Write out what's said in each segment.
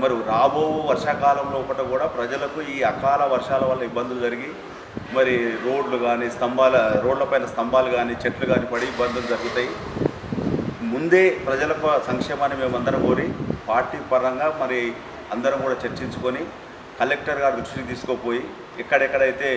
మరి రాబో వర్షాకాలంలో లోపల కూడా ప్రజలకు ఈ అకాల వర్షాల వల్ల ఇబ్బందులు జరిగి మరి రోడ్లు కానీ స్తంభాల రోడ్లపైన స్తంభాలు కానీ చెట్లు కానీ పడి ఇబ్బందులు జరుగుతాయి. ముందే ప్రజలకు సంక్షేమాన్ని మేమందరం కోరి పార్టీ పరంగా మరి అందరం కూడా చర్చించుకొని కలెక్టర్ గారు దృష్టికి తీసుకుపోయి ఎక్కడెక్కడైతే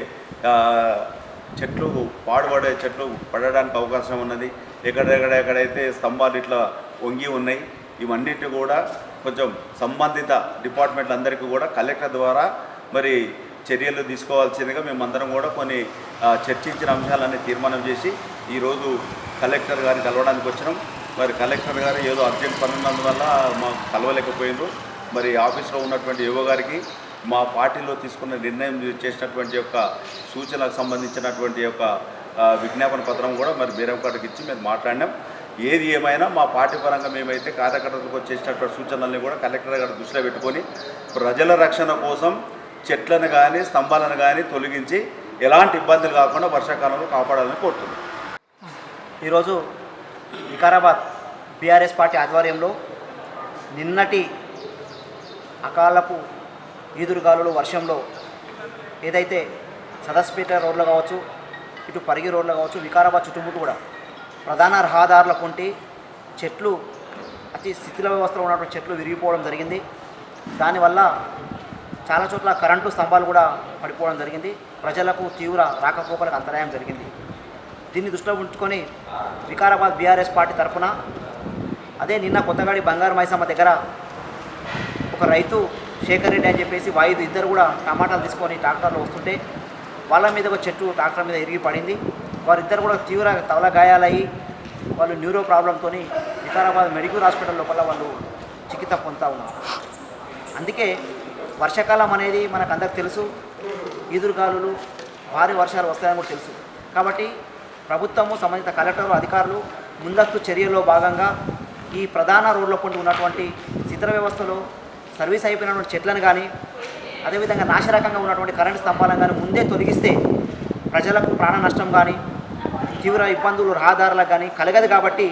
చెట్లు పాడుపడే చెట్లు పడడానికి అవకాశం ఉన్నది ఎక్కడెక్కడెక్కడైతే స్తంభాలు ఇట్లా వంగి ఉన్నాయి ఇవన్నిటి కూడా కొంచెం సంబంధిత డిపార్ట్మెంట్లందరికీ కూడా కలెక్టర్ ద్వారా మరి చర్యలు తీసుకోవాల్సిందిగా మేమందరం కూడా కొన్ని చర్చించిన అంశాలన్నీ తీర్మానం చేసి ఈరోజు కలెక్టర్ గారిని కలవడానికి వచ్చినాం. మరి కలెక్టర్ గారు ఏదో అర్జెంట్ పని ఉన్నందువల్ల మాకు కలవలేకపోయినారు మరి ఆఫీస్లో ఉన్నటువంటి యువ గారికి మా పార్టీలో తీసుకున్న నిర్ణయం చేసినటువంటి యొక్క సూచనలకు సంబంధించినటువంటి యొక్క విజ్ఞాపన పత్రం కూడా మరి బీరంకాడికి ఇచ్చి మేము మాట్లాడినాం. ఏది ఏమైనా మా పార్టీ పరంగా మేమైతే కార్యకర్తలకు వచ్చేసినటువంటి సూచనల్ని కూడా కలెక్టర్ గారు దృష్టిలో పెట్టుకొని ప్రజల రక్షణ కోసం చెట్లను కానీ స్తంభాలను కానీ తొలగించి ఎలాంటి ఇబ్బందులు కాకుండా వర్షాకాలంలో కాపాడాలని కోరుతున్నాం. ఈరోజు వికారాబాద్ బీఆర్ఎస్ పార్టీ ఆధ్వర్యంలో నిన్నటి అకాలపు ఈదురుగాలులు వర్షంలో ఏదైతే సదస్పేట రోడ్లు కావచ్చు ఇటు పరిగి రోడ్లు కావచ్చు వికారాబాద్ చుట్టుముట్టు కూడా ప్రధాన రహదారుల కొంటి చెట్లు అతి స్థితిల వ్యవస్థలో ఉన్నటువంటి చెట్లు విరిగిపోవడం జరిగింది. దానివల్ల చాలా చోట్ల కరెంటు స్తంభాలు కూడా పడిపోవడం జరిగింది. ప్రజలకు తీవ్ర రాకపోకలకు అంతరాయం జరిగింది. దీన్ని దృష్టిలో ఉంచుకొని వికారాబాద్ బీఆర్ఎస్ పార్టీ తరఫున అదే నిన్న కొత్తగాడి బంగారు మైసమ్మ దగ్గర ఒక రైతు శేఖర్ రెడ్డి అని చెప్పేసి వాయిదు ఇద్దరు కూడా టమాటాలు తీసుకొని ట్రాక్టర్లో వస్తుంటే వాళ్ళ మీద ఒక చెట్టు ట్రాక్టర్ మీద ఇరిగి పడింది. వారిద్దరు కూడా తీవ్ర తవల గాయాలయ్యి వాళ్ళు న్యూరో ప్రాబ్లంతో వికారాబాద్ మెడికల్ హాస్పిటల్ లోపల వాళ్ళు చికిత్స పొందుతూ ఉన్నారు. అందుకే వర్షాకాలం అనేది మనకు అందరికి తెలుసు ఈదురుగాలులు భారీ వర్షాలు వస్తాయని కూడా తెలుసు. కాబట్టి ప్రభుత్వము సంబంధిత కలెక్టర్లు అధికారులు ముందస్తు చర్యల్లో భాగంగా ఈ ప్రధాన రోడ్ల పొంటి ఉన్నటువంటి శిథిర వ్యవస్థలో సర్వీస్ అయిపోయినటువంటి చెట్లను కానీ అదేవిధంగా నాశరకంగా ఉన్నటువంటి కరెంటు స్తంభాలను కానీ ముందే తొలగిస్తే ప్రజలకు ప్రాణ నష్టం కానీ తీవ్ర ఇబ్బందులు రహదారులకు కానీ కలగదు కాబట్టి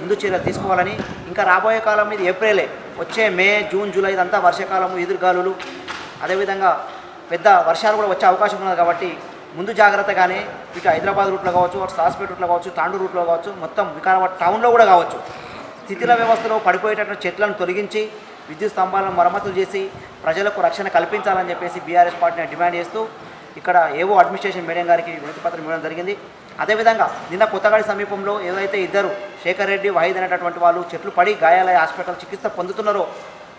ముందు చర్యలు తీసుకోవాలని ఇంకా రాబోయే కాలం మీద ఏప్రిలే వచ్చే మే జూన్ జూలై ఇదంతా వర్షాకాలము ఎదురుగాలులు అదేవిధంగా పెద్ద వర్షాలు కూడా వచ్చే అవకాశం ఉన్నది కాబట్టి ముందు జాగ్రత్తగానే ఇటు హైదరాబాద్ రూట్లో కావచ్చు అటు సాస్పేట్ రూట్లో కావచ్చు తాండూరు రూట్లో కావచ్చు మొత్తం వికారాబాద్ టౌన్లో కూడా కావచ్చు. స్థితిల వ్యవస్థలో పడిపోయేటటువంటి చెట్లను తొలగించి విద్యుత్ స్తంభాలను మరమ్మతులు చేసి ప్రజలకు రక్షణ కల్పించాలని చెప్పేసి బీఆర్ఎస్ పార్టీని డిమాండ్ చేస్తూ ఇక్కడ ఏవో అడ్మినిస్ట్రేషన్ మేడం గారికి వినతి పత్రం ఇవ్వడం జరిగింది. అదేవిధంగా నిన్న కొత్తగాడి సమీపంలో ఏదైతే ఇద్దరు శేఖర్ రెడ్డి వాహిద్ అనేటటువంటి వాళ్ళు చెట్లు పడి గాయాలయ హాస్పిటల్ చికిత్స పొందుతున్నారో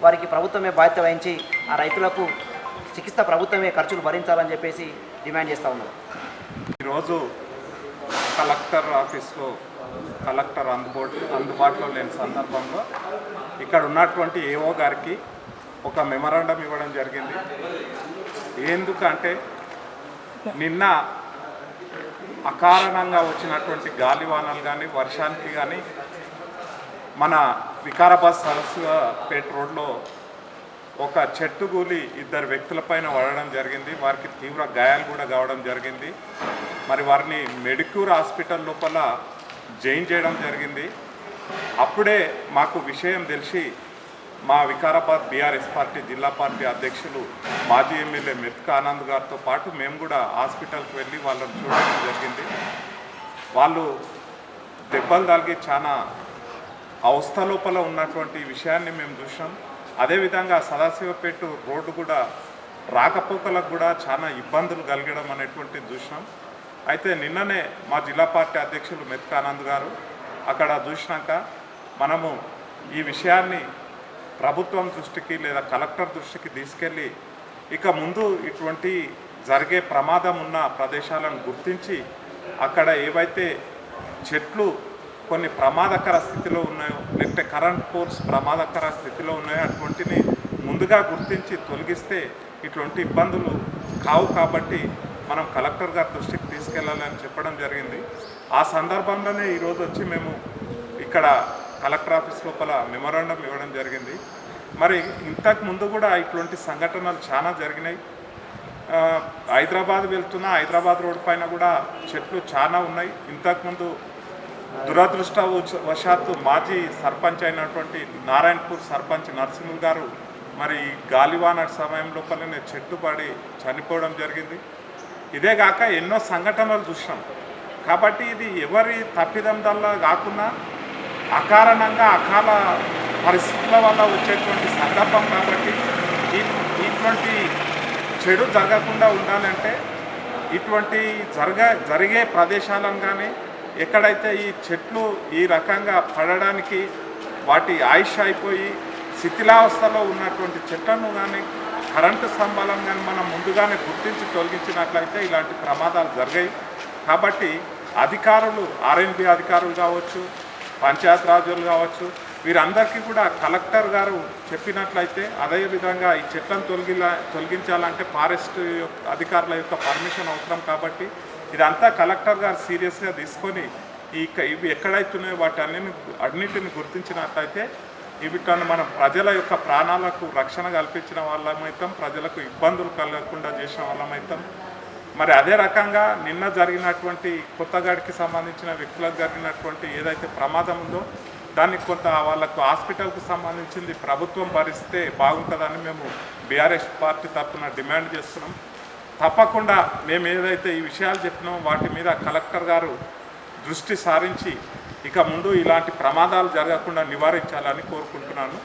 వారికి ప్రభుత్వమే బాధ్యత వహించి ఆ రైతులకు చికిత్స ప్రభుత్వమే ఖర్చులు భరించాలని చెప్పేసి డిమాండ్ చేస్తూ ఉన్నారు. ఈరోజు కలెక్టర్ ఆఫీస్లో కలెక్టర్ అందుబాటు అందుబాటులో లేని సందర్భంలో ఇక్కడ ఉన్నటువంటి ఏఓ గారికి ఒక మెమరాండం ఇవ్వడం జరిగింది. ఎందుకంటే నిన్న అకారణంగా వచ్చినటువంటి గాలివానలు కానీ వర్షానికి కానీ మన వికారాబాద్ సరస్సుపేట రోడ్లో ఒక చెట్టు కూలి ఇద్దరు వ్యక్తులపైన పడడం జరిగింది. వారికి తీవ్ర గాయాలు కూడా కావడం జరిగింది. మరి వారిని మెడిక్యూర్ హాస్పిటల్ లోపల జాయిన్ చేయడం జరిగింది. అప్పుడే మాకు విషయం తెలిసి మా వికారాబాద్ బీఆర్ఎస్ పార్టీ జిల్లా పార్టీ అధ్యక్షులు మాజీ ఎమ్మెల్యే మెత్క ఆనంద్ గారితో పాటు మేము కూడా హాస్పిటల్కి వెళ్ళి వాళ్ళని చూడడం జరిగింది. వాళ్ళు దెబ్బలు తాగి చాలా అవస్థ లోపల ఉన్నటువంటి విషయాన్ని మేము చూసాం అదేవిధంగా సదాశివపేట రోడ్డు కూడా రాకపోకలకు కూడా చాలా ఇబ్బందులు కలగడం అనేటువంటిది చూసినాం అయితే నిన్ననే మా జిల్లా పార్టీ అధ్యక్షులు మెత్క ఆనంద్ గారు అక్కడ చూసినాక మనము ఈ విషయాన్ని ప్రభుత్వం దృష్టికి లేదా కలెక్టర్ దృష్టికి తీసుకెళ్ళి ఇక ముందు ఇటువంటి జరిగే ప్రమాదం ఉన్న ప్రదేశాలను గుర్తించి అక్కడ ఏవైతే చెట్లు కొన్ని ప్రమాదకర స్థితిలో ఉన్నాయో లేకపోతే కరెంట్ పోల్స్ ప్రమాదకర స్థితిలో ఉన్నాయో అటువంటిని ముందుగా గుర్తించి తొలగిస్తే ఇటువంటి ఇబ్బందులు కావు కాబట్టి మనం కలెక్టర్ గారి దృష్టికి తీసుకెళ్ళాలని చెప్పడం జరిగింది. ఆ సందర్భంలోనే ఈరోజు వచ్చి మేము ఇక్కడ కలెక్టర్ ఆఫీస్ లోపల మెమరాండం ఇవ్వడం జరిగింది. మరి ఇంతకు ముందు కూడా ఇటువంటి సంఘటనలు చాలా జరిగినాయి. హైదరాబాద్ వెళ్తున్న హైదరాబాద్ రోడ్ పైన కూడా చెట్లు చాలా ఉన్నాయి. ఇంతకుముందు దురదృష్టవశాత్తు మాజీ సర్పంచ్ అయినటువంటి నారాయణపూర్ సర్పంచ్ నరసింహులు గారు మరి గాలివాన సమయం లోపలనే చెట్టు పడి చనిపోవడం జరిగింది. ఇదే కాక ఎన్నో సంఘటనలు చూసినాం. కాబట్టి ఇది ఎవరి తప్పిదం దల్లా కాకుండా అకారణంగా అకాల పరిస్థితుల వల్ల వచ్చేటువంటి సందర్భం కాబట్టి ఇటువంటి చెడు జరగకుండా ఉండాలంటే ఇటువంటి జరగ జరిగే ప్రదేశాలను కానీ ఎక్కడైతే ఈ చెట్లు ఈ రకంగా పడడానికి వాటి ఆయుష్ అయిపోయి శిథిలావస్థలో ఉన్నటువంటి చెట్లను కానీ కరెంటు స్తంభాలను కానీ మనం ముందుగానే గుర్తించి తొలగించినట్లయితే ఇలాంటి ప్రమాదాలు జరిగాయి. కాబట్టి అధికారులు ఆర్ఎన్బి అధికారులు కావచ్చు పంచాయత్ రాజులు కావచ్చు వీరందరికీ కూడా కలెక్టర్ గారు చెప్పినట్లయితే అదే విధంగా ఈ చెట్లను తొలగిలా తొలగించాలంటే ఫారెస్ట్ యొక్క అధికారుల యొక్క పర్మిషన్ అవసరం కాబట్టి ఇదంతా కలెక్టర్ గారు సీరియస్గా తీసుకొని ఈ ఇవి ఎక్కడైతున్నాయో వాటి అన్నిని అన్నిటిని గుర్తించినట్లయితే వీటిని మనం ప్రజల యొక్క ప్రాణాలకు రక్షణ కల్పించిన వాళ్ళమైతాం ప్రజలకు ఇబ్బందులు కలగకుండా చేసిన వాళ్ళమైతాం. మరి అదే రకంగా నిన్న జరిగినటువంటి కొత్తగాడికి సంబంధించిన వ్యక్తులకు జరిగినటువంటి ఏదైతే ప్రమాదం ఉందో దాన్ని కొంత వాళ్ళకు హాస్పిటల్కు సంబంధించింది ప్రభుత్వం భరిస్తే బాగుంటుందని మేము బీఆర్ఎస్ పార్టీ తరఫున డిమాండ్ చేస్తున్నాం. తప్పకుండా మేము ఏదైతే ఈ విషయాలు చెప్పినామో వాటి మీద కలెక్టర్ గారు దృష్టి సారించి ఇక ముందు ఇలాంటి ప్రమాదాలు జరగకుండా నివారించాలని కోరుకుంటున్నాను.